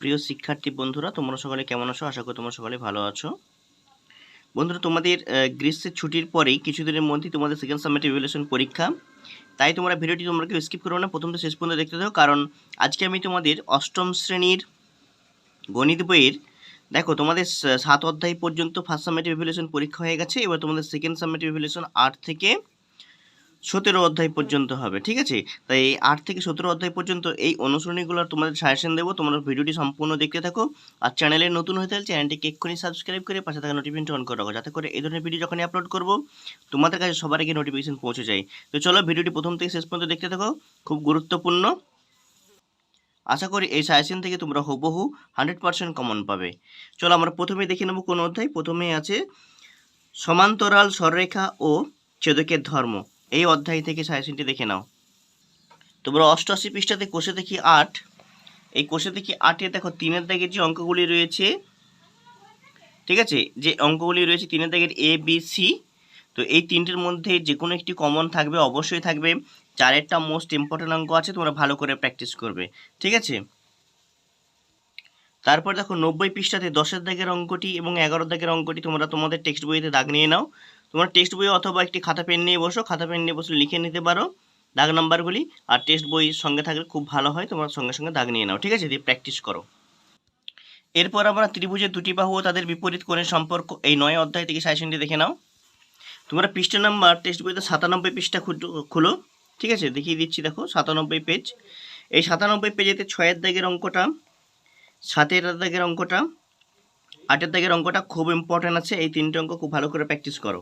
প্রিয় শিক্ষার্থী বন্ধুরা, তোমরা সকলে কেমন আছো? আশা করি তোমরা সকলে ভালো আছো। বন্ধুরা, তোমাদের গ্রীষ্মের ছুটির পরেই কিছুদিনের মধ্যেই তোমাদের সেকেন্ড সামিট ইভ্যালুয়েশন পরীক্ষা। তাই তোমরা ভিডিওটি তোমরা কেউ স্কিপ করো না প্রথম থেকে শেষ পর্যন্ত দেখতে থাকো। কারণ আজকে আমি তোমাদের অষ্টম শ্রেণির গণিত বইয়ের, দেখো, তোমাদের সাত অধ্যায় পর্যন্ত ফার্স্ট সামিটিভ ইভ্যালুয়েশন পরীক্ষা হয়ে গেছে। এবার তোমাদের সেকেন্ড সামিটিভ ইভ্যালুয়েশন আট থেকে সতেরো অধ্যায় পর্যন্ত হবে, ঠিক আছে? তাই এই আট থেকে সতেরো অধ্যায় পর্যন্ত এই অনুসরণীগুলোর তোমাদের সাজেশন দেবো, তোমরা ভিডিওটি সম্পূর্ণ দেখতে থাকো। আর চ্যানেলে নতুন হয়ে থাকলে চ্যানেলটিকে এক্ষুনি সাবস্ক্রাইব করে পাশে থাকা নোটিফিকেশন অন করে রাখো, যাতে করে এই ধরনের ভিডিও যখনই আপলোড করব, তোমাদের কাছে সবার আগে নোটিফিকেশন পৌঁছে যায়। তো চলো ভিডিওটি প্রথম থেকে শেষ পর্যন্ত দেখতে থাকো, খুব গুরুত্বপূর্ণ। আশা করি এই সাজেশন থেকে তোমরা হুবহু হান্ড্রেড পার্সেন্ট কমন পাবে। চলো আমরা প্রথমে দেখে নেব কোন অধ্যায়। প্রথমে আছে, সমান্তরাল সররেখা ও ছেদকের ধর্ম। এই অধ্যায় থেকে সাজেশনটি দেখে নাও। তোমরা অষ্টআশি পৃষ্ঠাতে কোষে দেখি আট। এই কোষে দেখি আটে দেখো তিনের দাগের যে অঙ্কগুলি রয়েছে, ঠিক আছে? যে অঙ্কগুলি রয়েছে তিনের দাগের এ বি সি তো এই তিনটির মধ্যে যে কোনো একটি কমন থাকবে, অবশ্যই থাকবে। চারেরটা মোস্ট ইম্পর্টেন্ট অঙ্ক আছে, তোমরা ভালো করে প্র্যাকটিস করবে, ঠিক আছে? তারপর দেখো নব্বই পৃষ্ঠাতে দশের দাগের অঙ্কটি এবং এগারো দাগের অঙ্কটি তোমরা তোমাদের টেক্সট বইতে দাগ নিয়ে নাও। তোমরা টেক্সট বই অথবা একটি খাতা পেন নিয়ে বসো, খাতা পেন নিয়ে বসে লিখে নিতে পারো দাগ নাম্বারগুলি আর টেক্সট বই সঙ্গে থাকলে খুব ভালো হয়, তোমরা সঙ্গে সঙ্গে দাগ নিয়ে নাও, ঠিক আছে? দিয়ে প্র্যাকটিস করো। এরপর আমরা ত্রিভুজের দুটি বাহু ও তাদের বিপরীত কোণের সম্পর্ক এই নয় অধ্যায় থেকে সাজেশনটি দেখে নাও। তোমরা পৃষ্ঠা নাম্বার টেক্সট বইতে সাতানব্বই পৃষ্ঠা খুলো, ঠিক আছে? দেখিয়ে দিচ্ছি, দেখো, সাতানব্বই পেজ এই সাতানব্বই পেজেতে ছয়ের দাগের অঙ্কটা, সাতের দাগের অঙ্কটা, আটের দাগের অঙ্কটা খুব ইম্পর্ট্যান্ট আছে, এই তিনটে অঙ্ক খুব ভালো করে প্র্যাকটিস করো।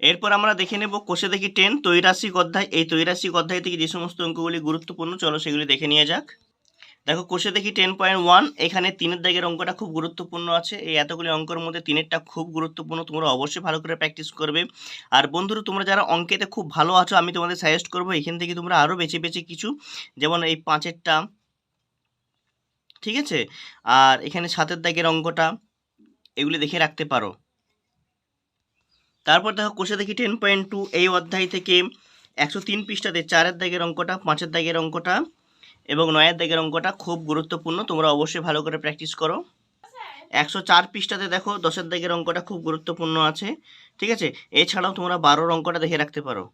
এরপর আমরা দেখে নেব কোষে দেখি টেন, তৈরাসিক অধ্যায়। এই তৈরাসিক অধ্যায় থেকে যে সমস্ত অঙ্কগুলি গুরুত্বপূর্ণ, চলো সেগুলি দেখে নিয়ে যাক। দেখো, কোষে দেখি টেন পয়েন্ট ওয়ান, এখানে তিনের দাগের অঙ্কটা খুব গুরুত্বপূর্ণ আছে। এই এতগুলি অঙ্কের মধ্যে তিনেরটা খুব গুরুত্বপূর্ণ, তোমরা অবশ্যই ভালো করে প্র্যাকটিস করবে। আর বন্ধুরা, তোমরা যারা অঙ্কেতে খুব ভালো আছো, আমি তোমাদের সাজেস্ট করব এখান থেকে তোমরা আরও বেছে বেছে কিছু, যেমন এই পাঁচেরটা, ঠিক আছে? আর এখানে সাতের দাগের অঙ্কটা, এগুলি দেখে রাখতে পারো। তারপর দেখো কোষে দেখি টেন পয়েন্ট টু এই অধ্যায় থেকে একশো তিন পৃষ্ঠাতে চারের দাগের অঙ্কটা, পাঁচের দাগের অঙ্কটা এবং নয়ের দাগের অঙ্কটা খুব গুরুত্বপূর্ণ। তোমরা অবশ্যই ভালো করে প্র্যাকটিস করো। একশো চার পৃষ্ঠাতে দেখো দশের দাগের অঙ্কটা খুব গুরুত্বপূর্ণ আছে, ঠিক আছে? এছাড়াও তোমরা বারোর অঙ্কটা দেখে রাখতে পারো।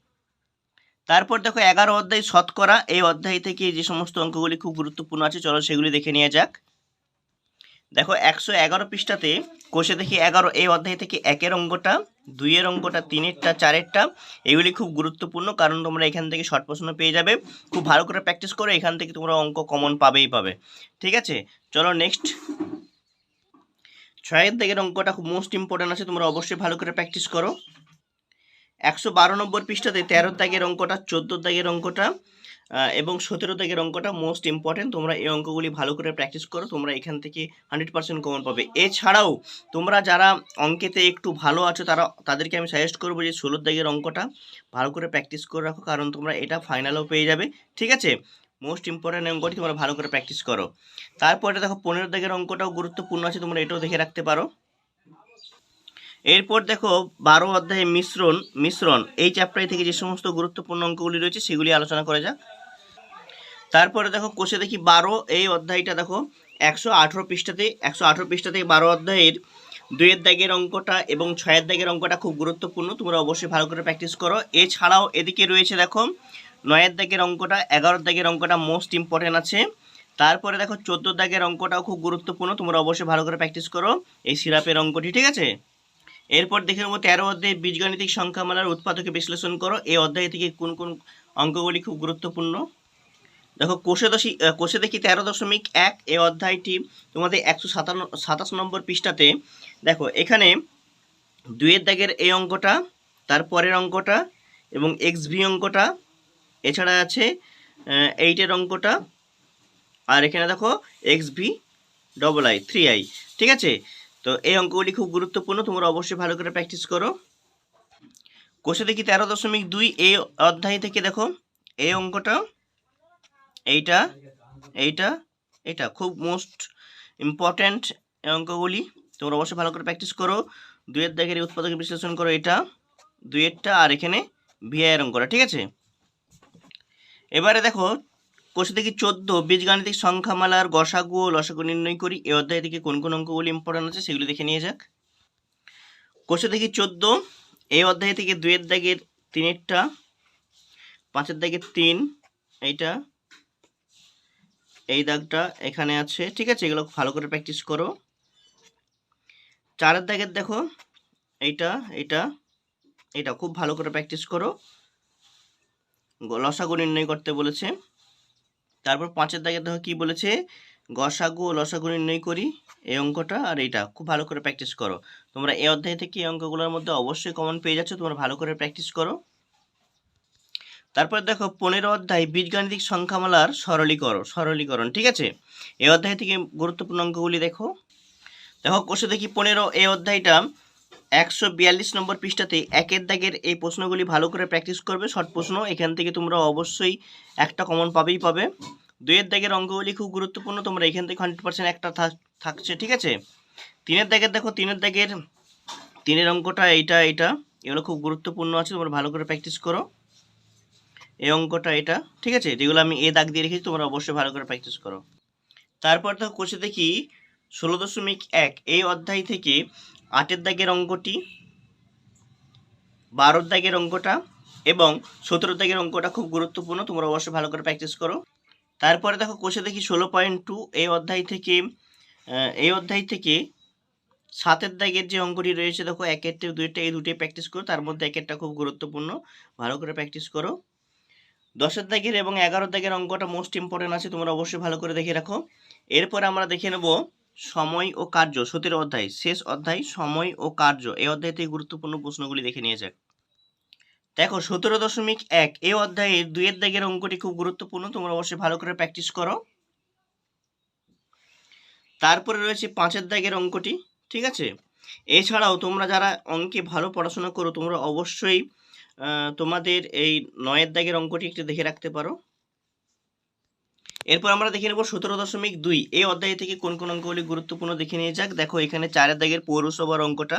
তারপর দেখো এগারো অধ্যায় শতকরা, এই অধ্যায় থেকে যে সমস্ত অঙ্কগুলি খুব গুরুত্বপূর্ণ আছে, চলো সেগুলি দেখে নিয়ে যাক। দেখো, একশো এগারো পৃষ্ঠাতে কোষে দেখি এগারো, এই অধ্যায় থেকে একের অঙ্কটা দুইয়ের অঙ্কটা তিনেরটা, চারেরটা, এগুলি খুব গুরুত্বপূর্ণ, কারণ তোমরা এখান থেকে শর্ট প্রশ্ন পেয়ে যাবে। খুব ভালো করে প্র্যাকটিস করো, এখান থেকে তোমরা অঙ্ক কমন পাবেই পাবে। ঠিক আছে? চলো নেক্সট ছয়ের দিকের অঙ্কটা খুব মোস্ট ইম্পর্টেন্ট আছে, তোমরা অবশ্যই ভালো করে প্র্যাকটিস করো। একশো বারো নম্বর পৃষ্ঠাতে তেরো দাগের অঙ্কটা, চোদ্দ দাগের অঙ্কটা এবং সতেরো দাগের অঙ্কটা মোস্ট ইম্পর্টেন্ট তোমরা এই অঙ্কগুলি ভালো করে প্র্যাকটিস করো, তোমরা এখান থেকে হান্ড্রেড পার্সেন্ট কমন পাবে। এছাড়াও তোমরা যারা অঙ্কেতে একটু ভালো আছো, তারা, তাদেরকে আমি সাজেস্ট করব যে ষোলো দাগের অঙ্কটা ভালো করে প্র্যাকটিস করে রাখো, কারণ তোমরা এটা ফাইনালেও পেয়ে যাবে। ঠিক আছে? মোস্ট ইম্পর্টেন্ট অঙ্কটি তোমরা ভালো করে প্র্যাকটিস করো। তারপরে দেখো, পনেরো দাগের অঙ্কটাও গুরুত্বপূর্ণ আছে, তোমরা এটাও দেখে রাখতে পারো। এরপর দেখো বারো অধ্যায়ে মিশ্রণ মিশ্রণ, এই চ্যাপ্টার থেকে যে সমস্ত গুরুত্বপূর্ণ অঙ্কগুলি রয়েছে সেগুলি আলোচনা করা যাক। তারপরে দেখো কোষে দেখি বারো, এই অধ্যায়টা দেখো একশো আঠেরো পৃষ্ঠাতে, একশো আঠেরো পৃষ্ঠা থেকে বারো অধ্যায়ের দুইয়ের দাগের অঙ্কটা এবং ছয়ের দাগের অঙ্কটা খুব গুরুত্বপূর্ণ, তোমরা অবশ্যই ভালো করে প্র্যাকটিস করো। এছাড়াও এদিকে রয়েছে দেখো নয়ের দাগের অঙ্কটা, এগারোর দাগের অঙ্কটা মোস্ট ইম্পর্টেন্ট আছে। তারপরে দেখো চোদ্দোর দাগের অঙ্কটাও খুব গুরুত্বপূর্ণ, তোমরা অবশ্যই ভালো করে প্র্যাকটিস করো। এই সিরাপের অঙ্কটি, ঠিক আছে? এরপর দেখে নেব তেরো অধ্যায়ে বীজগণিতিক সংখ্যামালার উৎপাদকে বিশ্লেষণ করো। এই অধ্যায় থেকে কোন কোন অঙ্কগুলি খুব গুরুত্বপূর্ণ? দেখো কোষে দশী কোষে দেখি তেরো দশমিক এক? এই অধ্যায়টি তোমাদের একশো সাতান্ন, সাতাশ নম্বর পৃষ্ঠাতে। দেখো, এখানে দুইয়ের দাগের এই অঙ্কটা তারপরের অঙ্কটা এবং এক্স ভি অঙ্কটা, এছাড়া আছে এইটের অঙ্কটা আর এখানে দেখো X V double I three I ঠিক আছে? তো এই অঙ্কগুলি খুব গুরুত্বপূর্ণ, তোমরা অবশ্যই ভালো করে প্র্যাকটিস করো। কোষে দেখি তেরো দশমিক দুই এই অধ্যায় থেকে দেখো। এই অঙ্কটা, এইটা এইটা, এটা খুব মোস্ট ইম্পর্ট্যান্ট অঙ্কগুলি। তোমরা অবশ্যই ভালো করে প্র্যাকটিস করো। দুইয়ের দাগের উৎপাদকের বিশ্লেষণ করো এটা, দুইয়েরটা আর এখানে ভিআইয়ের অঙ্কটা, ঠিক আছে? এবারে দেখো কোষে থেকে চোদ্দ, বীজগাণিতিক সংখ্যামালার গসাগু ও লসাগু নির্ণয় করি। এই অধ্যায় থেকে কোন কোন অঙ্কগুলি ইম্পর্টেন্ট আছে সেগুলি দেখে নিয়ে যাক। কোষে থেকে চোদ্দ, এই অধ্যায় থেকে দুইয়ের দাগের তিনেরটা, পাঁচের দাগের তিন, এইটা, এই দাগটা এখানে আছে। ঠিক আছে, এগুলো ভালো করে প্র্যাকটিস করো। চারের দাগের দেখো, এইটা এইটা এটা খুব ভালো করে প্র্যাকটিস করো। লসাগু নির্ণয় করতে বলেছে। তারপর পাঁচের দাগের দেখো কি বলেছে? গসাগু ও লসাগু নির্ণয় করি, এই অঙ্কটা আর এইটা। খুব ভালো করে প্র্যাকটিস করো। তোমরা এই অধ্যায় থেকে এই অঙ্কগুলোর মধ্যে অবশ্যই কমন পেয়ে যাচ্ছ, তোমরা ভালো করে প্র্যাকটিস করো। তারপর দেখো পনেরো অধ্যায় বীজগাণিতিক সংখ্যামালার সরলীকরণ সরলীকরণ, ঠিক আছে? এই অধ্যায় থেকে গুরুত্বপূর্ণ অঙ্কগুলি দেখো। দেখো কোষে দেখি পনেরো এই অধ্যায়টা একশো বিয়াল্লিশ নম্বর পৃষ্ঠাতে একের দাগের এই প্রশ্নগুলি ভালো করে প্র্যাকটিস করবে। শর্ট প্রশ্ন, এখান থেকে তোমরা অবশ্যই একটা কমন পাবেই পাবে। দুইয়ের দাগের অঙ্কগুলি খুব গুরুত্বপূর্ণ, তোমরা এখান থেকে হান্ড্রেড পার্সেন্ট একটা থাক- থাকছে, ঠিক আছে? তিনের দাগের দেখো, তিনের দাগের, তিনের অঙ্কটা এইটা এইটা, এগুলো খুব গুরুত্বপূর্ণ আছে, তোমরা ভালো করে প্র্যাকটিস করো। এই অঙ্কটা এটা, ঠিক আছে? যেগুলো আমি এ দাগ দিয়ে রেখেছি, তোমরা অবশ্যই ভালো করে প্র্যাকটিস করো। তারপর দেখো কোষে দেখি ষোলো দশমিক এক, এই অধ্যায় থেকে আটের দাগের অঙ্কটি, বারোর দাগের অঙ্কটা এবং সতেরো দাগের অঙ্কটা খুব গুরুত্বপূর্ণ, তোমরা অবশ্যই ভালো করে প্র্যাকটিস করো। তারপরে দেখো কোষে দেখি ষোলো পয়েন্ট টু এই অধ্যায় থেকে এই অধ্যায় থেকে সাতের দাগের যে অঙ্কটি রয়েছে, দেখো একেরটা দুইটা, এই দুটোই প্র্যাকটিস করো, তার মধ্যে একেরটা খুব গুরুত্বপূর্ণ, ভালো করে প্র্যাকটিস করো। দশের দাগের এবং এগারো দাগের অঙ্কটা মোস্ট ইম্পর্টেন্ট আছে, তোমরা অবশ্যই ভালো করে দেখে রাখো। এরপর আমরা দেখে নেব সময় ও কার্য, সতেরো অধ্যায়, শেষ অধ্যায়, সময় ও কার্য এই অধ্যায় থেকে গুরুত্বপূর্ণ প্রশ্নগুলি দেখে নিয়ে যাক। দেখো, সতেরো দশমিক এক এই অধ্যায়ে দুইয়ের দাগের অঙ্কটি খুব গুরুত্বপূর্ণ, তোমরা অবশ্যই ভালো করে প্র্যাকটিস করো। তারপরে রয়েছে পাঁচের দাগের অঙ্কটি, ঠিক আছে? এছাড়াও তোমরা যারা অঙ্কে ভালো পড়াশোনা করো, তোমরা অবশ্যই তোমাদের এই নয়ের দাগের অঙ্কটি একটু দেখে রাখতে পারো। এরপর আমরা দেখে নেব সতেরো দশমিক দুই। এই অধ্যায় থেকে কোন কোন অঙ্কগুলি গুরুত্বপূর্ণ দেখে নিয়ে যাক। দেখো, এখানে চারের দাগের পৌরসভার অঙ্কটা,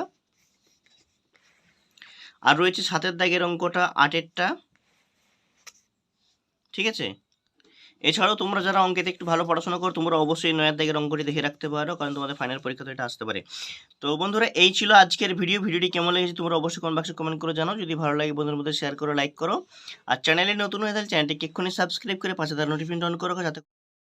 আর রয়েছে সাতের দাগের অঙ্কটা আটেরটা। ঠিক আছে? এছাড়াও তোমরা যারা অঙ্কেতে একটু ভালো পড়াশোনা করো, তোমরা অবশ্যই নয়ার দাগের অঙ্কটি দেখে রাখতে পারো, কারণ তোমাদের ফাইনাল পরীক্ষাতে এটা আসতে পারে। তো বন্ধুরা, এই ছিল আজকের ভিডিও ভিডিওটি কেমন লেগেছে তোমরা অবশ্যই কমেন্ট বক্সে কমেন্ট করে জানাও। যদি ভালো লাগে বন্ধুদের মধ্যে শেয়ার করো লাইক করো। আর চ্যানেলে নতুন হয়ে তাহলে চ্যানেলটিকে এক্ষুনি সাবস্ক্রাইব করে পাশে তার নোটিফিকেশন অন করো যাতে